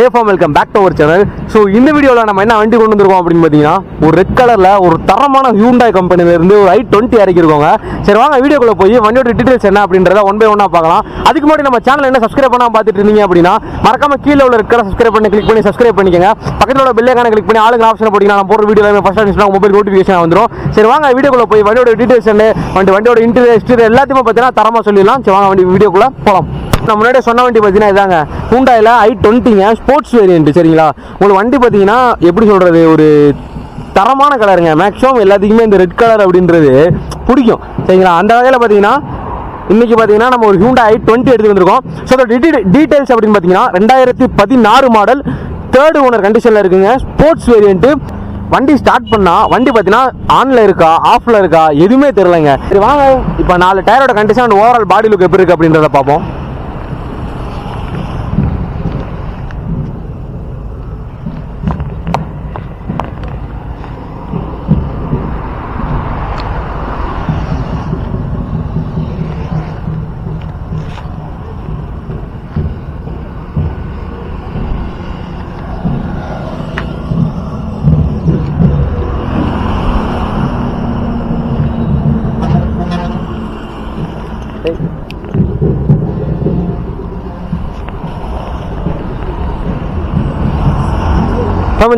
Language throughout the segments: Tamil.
Hey form welcome back to our channel so இந்த வீடியோவில் நம்ம என்ன வண்டி கொண்டு வந்திருக்கோம் அப்படின்னு பார்த்தீங்கன்னா ஒரு ரெட் கலரில் ஒரு தரமான ஹியூண்டாய் கம்பெனிலேருந்து ஒரு ஐ டுவெண்ட்டி இறக்கிருக்கோங்க சரி வாங்க வீடியோக்குள்ள போய் வண்டியோட டீட்டெயில்ஸ் என்ன அப்படின்றத ஒன் பை ஒன்னாக பார்க்கலாம். அதுக்கு முன்னாடி நம்ம சேனல் என்ன சப்ஸ்கிரைப் பண்ணாம பார்த்துட்டு இருந்தீங்க அப்படின்னா மறக்காம கீழே உள்ள இருக்கிற சப்ஸ்கிரைப் பண்ணி கிளிக் பண்ணி சப்ஸ்கிரைப் பண்ணிக்கங்க. பக்கத்தில் உள்ள பெல்லைக்கான கிளிக் பண்ணி ஆளுங்க ஆப்ஷன் போட்டிங்கன்னா நான் போகிற வீடியோ ஃபஸ்ட் அடிச்சுனா மொபைல் நோட்டிஃபிகேஷன் வந்துடும் சரி வாங்க வீடியோக்குள்ளே போய் வண்டியோட டீட்டெயில்ஸ் என்ன வண்டி வண்டியோட இன்டீரியர் எக்ஸ்டீரியர் எல்லாத்தையுமே பார்த்தீங்கன்னா தரமாக சொல்லிடலாம். சரி வாங்க வண்டி வீடியோக்குள்ளே போகலாம் நான் முன்னாடியே சொன்ன வண்டி பார்த்தீங்கன்னா இதாங்க. ஹூண்டாயில் ஐ டுவெண்ட்டிங்க ஸ்போர்ட்ஸ் வேரியன்ட் சரிங்களா? உங்களுக்கு வண்டி பார்த்தீங்கன்னா எப்படி சொல்கிறது ஒரு தரமான கலருங்க மேக்ஸிமம் எல்லாத்துக்குமே இந்த ரெட் கலர் அப்படின்றது பிடிக்கும். சரிங்களா? அந்த வகையில் பார்த்தீங்கன்னா இன்றைக்கி பார்த்தீங்கன்னா நம்ம ஒரு ஹூண்டா ஐ டுவெண்ட்டி எடுத்து வந்திருக்கோம். ஸோ அதோட டீடைல்ஸ் அப்படின்னு பார்த்தீங்கன்னா ரெண்டாயிரத்தி பதினாறு மாடல் தேர்டு ஓனர் கண்டிஷனில் இருக்குங்க. ஸ்போர்ட்ஸ் வேரியன்ட்டு வண்டி ஸ்டார்ட் பண்ணால் வண்டி பார்த்தீங்கன்னா ஆனில் இருக்கா ஆஃபில் இருக்கா எதுவுமே தெரிலங்க சரி வாங்க. இப்போ நாலு டயரோட condition and overall body look எப்படி இருக்கு அப்படின்றத பார்ப்போம்.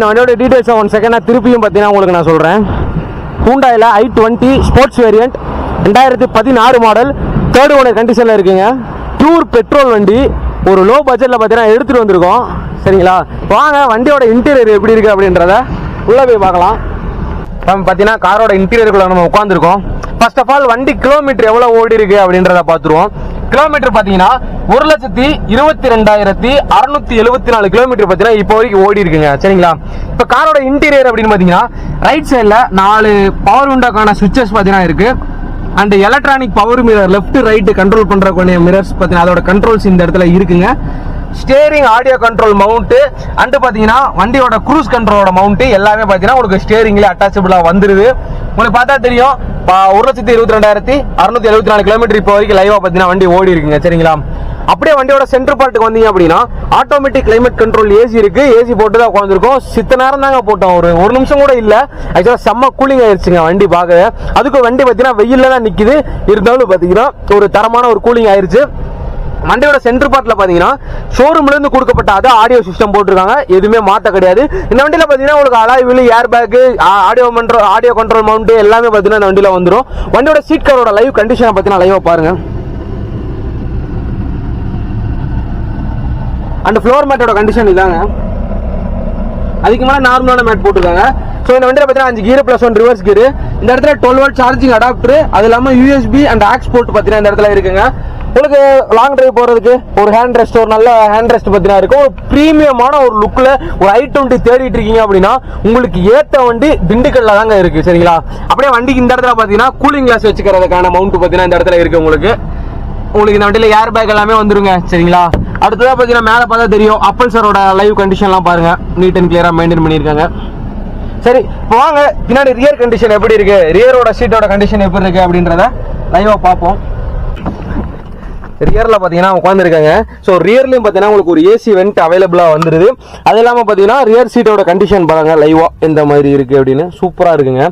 இந்த வண்டியோட டீடைல்ஸ் ஒன் செகண்ட் நான் திருப்பியும் பார்த்தீங்கன்னா உங்களுக்கு நான் சொல்கிறேன் ஹூண்டாயில் ஐ டுவெண்ட்டி ஸ்போர்ட்ஸ் வேரியண்ட் ரெண்டாயிரத்தி பதினாறு மாடல் தேர்ட் ஓனர் கண்டிஷனில் இருக்குங்க. பியூர் பெட்ரோல் வண்டி ஒரு லோ பட்ஜெட்டில் பார்த்தீங்கன்னா எடுத்துகிட்டு வந்திருக்கோம். சரிங்களா? வாங்க வண்டியோட இன்டீரியர் எப்படி இருக்குது அப்படின்றத உள்ளே போய் பார்க்கலாம். நம்ம பார்த்தீங்கன்னா காரோட இன்டீரியருக்குள்ளே நம்ம உட்காந்துருக்கோம் ஃபர்ஸ்ட் ஆஃப் ஆல் வண்டி கிலோமீட்டர் எவ்வளோ ஓடி இருக்கு அப்படின்றத பார்த்துருவோம். கிலோமீட்டர் பார்த்தீங்கன்னா ஒரு லட்சத்தி இருபத்தி ரெண்டாயிரத்தி அறுநூத்தி எழுபத்தி நாலு கிலோமீட்டர் பாத்தீங்கன்னா இப்போ வரைக்கும் ஓடி இருக்குங்க. சரிங்களா? இப்போ காரோட இன்டீரியர் அப்படின்னு பார்த்தீங்கன்னா ரைட் சைடில் நாலு பவர் விண்டோக்கான சுவிச்சஸ் பார்த்தீங்கன்னா இருக்கு. And electronic power mirror left right control பண்ணுறக்கூடிய mirrors பார்த்தீங்கன்னா அதோட கண்ட்ரோல்ஸ் இந்த இடத்துல இருக்குங்க. Steering audio control mount and பார்த்தீங்கன்னா வண்டியோட க்ரூஸ் கண்ட்ரோலோட மவுண்ட்டு எல்லாமே பார்த்தீங்கன்னா உங்களுக்கு ஸ்டேரிங்லேயே அட்டாச்சபிளாக வந்துருது. உங்களுக்கு பார்த்தா தெரியும் ஒரு லட்சத்தி இருபத்தி ரெண்டாயிரத்தி அறுநூத்தி எழுபத்தி நாலு கிலோமீட்டர் இப்போ வரைக்கும் லைவா பார்த்தீங்கன்னா வண்டி ஓடி இருக்குங்க சரிங்களா? அப்படியே வண்டியோட சென்டர் பார்ட்டுக்கு வந்தீங்க அப்படின்னா ஆட்டோமேட்டிக் கிளைமேட் கண்ட்ரோல் ஏசி இருக்கு. ஏசி போட்டு தான் உட்காந்துருக்கோம் சித்த நேரம் தாங்க போட்டோம். ஒரு ஒரு நிமிஷம் கூட இல்ல. ஆக்சுவலா செம்ம கூலிங் ஆயிருச்சுங்க வண்டி பார்க்க அதுக்கு வண்டி பார்த்தீங்கன்னா வெயில்ல தான் நிக்குது. இருந்தாலும் பார்த்தீங்கன்னா ஒரு தரமான ஒரு கூலிங் ஆயிருச்சு. வண்டியோட சென்டர் பார்ட்ல பாத்தீங்கன்னா ஷோரூம்ல இருந்து கொடுக்கப்பட்ட அதே ஆடியோ சிஸ்டம் போட்டிருக்காங்க. எதுவுமே மாத்த கிடையாது. இந்த வண்டியில பாத்தீங்கன்னா உங்களுக்கு alloy wheel air bag audio மண்ட்ரோ audio control mount எல்லாமே பாத்தீங்கன்னா இந்த வண்டியில வந்துடும் வண்டியோட சீட் கவரோட லைவ் கண்டிஷனை பாத்தீங்கன்னா லைவா பாருங்க. அண்ட் ஃப்ளோர் மேட்டோட கண்டிஷன் இதாங்க. அதுக்கு மேலே நார்மலான மேட் போட்டிருக்காங்க. ஸோ இந்த வண்டியில் பார்த்தீங்கன்னா அஞ்சு gear plus one reverse gear இந்த இடத்துல டுவெல் வோல்ட் சார்ஜிங் அடாப்டர் அது இல்லாமல் யூஎஸ்பி அண்ட் ஆக்ஸ் போர்ட் பார்த்தீங்கன்னா இந்த இடத்துல இருக்குங்க. உங்களுக்கு லாங் டிரைவ் போகிறதுக்கு ஒரு ஹேண்ட் ரெஸ்ட் ஒரு நல்ல ஹேண்ட் ரெஸ்ட் பார்த்தீங்கன்னா இருக்கும். ஒரு ப்ரீமியமான ஒரு லுக்கில் ஒரு ஐ டுவெண்ட்டி தேடிட்டு இருக்கீங்க அப்படின்னா உங்களுக்கு ஏற்ற வண்டி திண்டுக்கல்ல தாங்க இருக்கு சரிங்களா? அப்படியே வண்டிக்கு இந்த இடத்துல பார்த்தீங்கன்னா கூலிங் கிளாஸ் வச்சுக்கிறதுக்கான மவுண்ட் பார்த்தீங்கன்னா இந்த இடத்துல இருக்கு உங்களுக்கு. உங்களுக்கு இந்த வண்டியில ஏர் பேக் எல்லாமே வந்துருங்க சரிங்களா? அடுத்ததாக பாத்தீங்கன்னா மேல பார்த்தா தெரியும் அப்பல் சரோட லைவ் கண்டிஷன்லாம் பாருங்க. நீட் அண்ட் கிளியரா மெயின்டைன் பண்ணியிருக்காங்க. சரி இப்போ வாங்க பின்னாடி ரியர் கண்டிஷன் எப்படி இருக்கு? ரியரோட சீட்டோட கண்டிஷன் எப்படி இருக்கு அப்படின்றத லைவா பார்ப்போம். ரியரில் பார்த்தீங்கன்னா உட்காந்துருக்காங்க ஸோ ரியர்லையும் பார்த்தீங்கன்னா உங்களுக்கு ஒரு ஏசி வெண்ட் அவைலபிளாக வந்துருது. அது இல்லாமல் பார்த்தீங்கன்னா ரியர் சீட்டோட கண்டிஷன் பாருங்கள் லைவாக எந்த மாதிரி இருக்குது அப்படின்னு. சூப்பராக இருக்குங்க.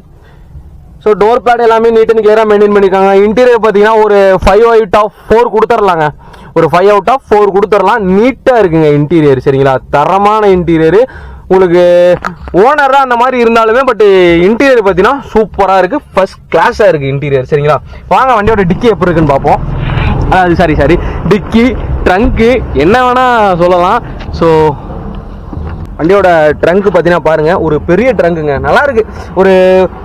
ஸோ டோர் பேட் எல்லாமே நீட் அண்ட் கிளியராக மெயின்டைன் பண்ணியிருக்காங்க இன்டீரியர் பார்த்தீங்கன்னா ஒரு ஃபைவ் அவுட் ஆஃப் ஃபோர் கொடுத்துர்லாங்க. ஒரு ஃபைவ் அவுட் ஆஃப் ஃபோர் கொடுத்துர்லாம். நீட்டாக இருக்குங்க இன்டீரியர் சரிங்களா? தரமான இன்டீரியர் உங்களுக்கு ஓனராக அந்த மாதிரி இருந்தாலுமே பட் இன்டீரியர் பார்த்தீங்கன்னா சூப்பராக இருக்குது ஃபஸ்ட் கிளாஸாக இருக்குது இன்டீரியர் சரிங்களா? வாங்க வண்டியோட டிக்கி எப்படி இருக்குன்னு பார்ப்போம் அது சாரி சாரி. டிக்கி ட்ரங்க்கு என்ன வேணால் சொல்லலாம். ஸோ வண்டியோட ட்ரங்க் பார்த்தீங்கன்னா பாருங்கள் ஒரு பெரிய ட்ரங்க்குங்க. நல்லா இருக்கு. ஒரு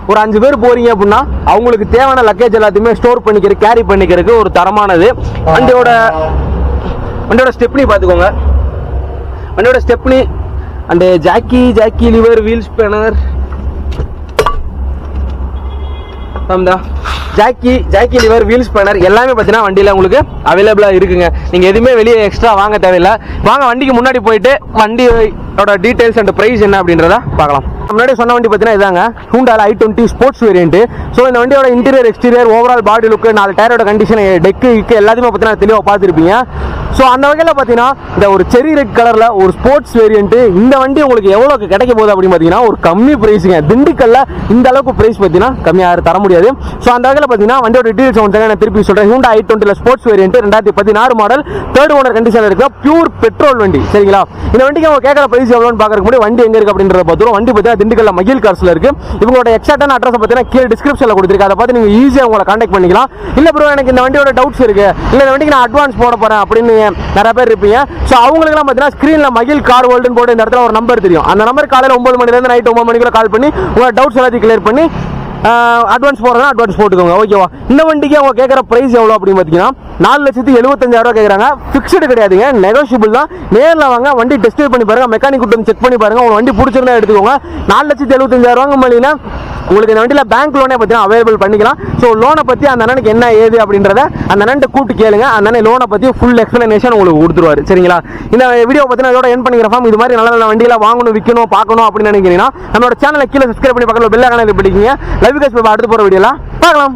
ஒரு அஞ்சு பேர் போறீங்க அப்படின்னா அவங்களுக்கு தேவையான லக்கேஜ் எல்லாத்தையுமே ஸ்டோர் பண்ணிக்கிற கேரி பண்ணிக்கிறதுக்கு ஒரு தரமானது. வண்டியோட வண்டியோட ஸ்டெப்னி பார்த்துக்கோங்க வண்டியோட stepney and jack jack lever wheel spanner தம்தா. Jack jack lever wheel spanner எல்லாமே பார்த்தீங்கன்னா வண்டியில் உங்களுக்கு அவைலபிளாக இருக்குங்க. நீங்கள் எதுவுமே வெளியே எக்ஸ்ட்ரா வாங்க தேவையில்லை. வாங்க வண்டிக்கு முன்னாடி போயிட்டு வண்டி அதோட டீட்டெயில்ஸ் அண்ட் ப்ரைஸ் என்ன அப்படின்றத பார்க்கலாம். முன்னாடி சொன்ன வண்டி பார்த்தீங்கன்னா இதாங்க. Hyundai I twenty sports variant so இந்த வண்டியோட interior exterior overall body look நாலு டயரோட கண்டிஷன் டெக்கு இக்கு எல்லாத்தையுமே பார்த்தீங்கன்னா தெளிவாக பார்த்துருப்பீங்க. ஸோ அந்த வகையில் பார்த்தீங்கன்னா இந்த ஒரு செரி ரெட் கலரில் ஒரு ஸ்போர்ட்ஸ் வேரியன்ட் இந்த வண்டி உங்களுக்கு எவ்வளோக்கு கிடைக்க போகுது அப்படின்னு பார்த்தீங்கன்னா ஒரு கம்மி ப்ரைஸுங்க திண்டுக்கல்ல இந்த அளவுக்கு ப்ரைஸ் பார்த்தீங்கன்னா கம்மியாக தர முடியாது. ஸோ அந்த வகையில் பார்த்தீங்கன்னா வண்டியோட டீடைல்ஸ் வந்து நான் திருப்பி சொல்கிறேன் ஹூண்டா ஐ டுவெண்ட்டியில் ஸ்போர்ட்ஸ் வேரியன்ட் ரெண்டாயிரத்தி பதினாறு மாடல் தேர்ட் ஓனர் கண்டிஷனில் இருக்க பியூர் பெட்ரோல் வண்டி. சரிங்களா? இந்த வண்டிக்கு அவங்க கேட்குற ப்ரைஸ் எவ்வளோன்னு பார்க்கறதுக்கு முன்னாடி வண்டி எங்கே இருக்குது அப்படின்றத பார்த்துருவோம் வண்டி பார்த்தீங்கன்னா திண்டுக்கல்ல மகிழ் கார்ஸில் இருக்கு. இவங்களோட எக்ஸாக்டான அட்ரஸ் பார்த்தீங்கன்னா கீழே டிஸ்கிரிப்ஷனில் கொடுத்துருக்கு அதை பார்த்து நீங்கள் ஈஸியாக உங்களை காண்டாக்ட் பண்ணிக்கலாம். இல்லை ப்ரோ எனக்கு இந்த வண்டியோட டவுட்ஸ் இருக்கு. இல்லை இந்த வண்டிக்கு நான் அட்வான்ஸ் போட போகிறேன் அப்படின்னு நிறைய பேர் இருப்பீங்க. ஸோ அவங்களுக்குலாம் பார்த்தீங்கன்னா ஸ்க்ரீனில் மகிழ் கார் வேர்ல்டுன்னு போட்டு இந்த இடத்துல ஒரு நம்பர் தெரியும். அந்த நம்பர் காலையில் ஒன்பது மணிலேருந்து நைட் ஒன்பது மணிக்குள்ள கால் பண்ணி உங்களோட டவுட்ஸ் எல்லாத்தையும் கிளியர் பண்ணி அட்வான்ஸ் போடுறதா அட்வான்ஸ் போட்டுக்கோங்க ஓகேவா இந்த வண்டிக்கு அவங்க கேட்குற ப்ரைஸ் எவ்வளோ அப்படின்னு பார்த்தீங்கன்னா நாலு லட்சத்தி எழுபத்தஞ்சாயிரம் ரூபா கேட்குறாங்க ஃபிக்ஸ்டு கிடையாதுங்க நெகோஷியபிள் தான். நேரில் வாங்க வண்டி டெஸ்ட் பண்ணி பாருங்க மெக்கானிக் கூட்டம் செக் பண்ணி பாருங்க உங்க வண்டி பிடிச்சிருந்தா எடுத்துக்கோங்க. நாலு லட்சத்தி எழுபத்தஞ்சாயிரம் மணினா உங்களுக்கு இந்த வண்டியில் பேங்க் லோனே பார்த்தீங்கன்னா அவைலபிள் பண்ணிக்கலாம். ஸோ லோனை பற்றி அந்த அண்ணனுக்கு என்ன ஏது அப்படின்றத அந்த அண்ணன் கூப்பிட்டு கேளுங்க. அந்த அண்ணன் லோனை பற்றி ஃபுல் எக்ஸ்பிளனேஷன் உங்களுக்கு கொடுத்துருவாரு. சரிங்களா? இந்த வீடியோ பார்த்தீங்கன்னா இதோட என் பண்ணிக்கிற ஃபார்ம் இது மாதிரி நல்ல நல்ல வண்டியில் வாங்கணும் விற்கணும் பார்க்கணும் அப்படின்னு நினைக்கிறீங்கன்னா நம்மளோட சேனலை கீழே சப்ஸ்கிரைப் பண்ணி பக்கத்தில் பெல்லாக இது பிடிக்கிங்க லைவ் கேஸ் அடுத்து போகிற வீடியோலாம் பார்க்கலாம்.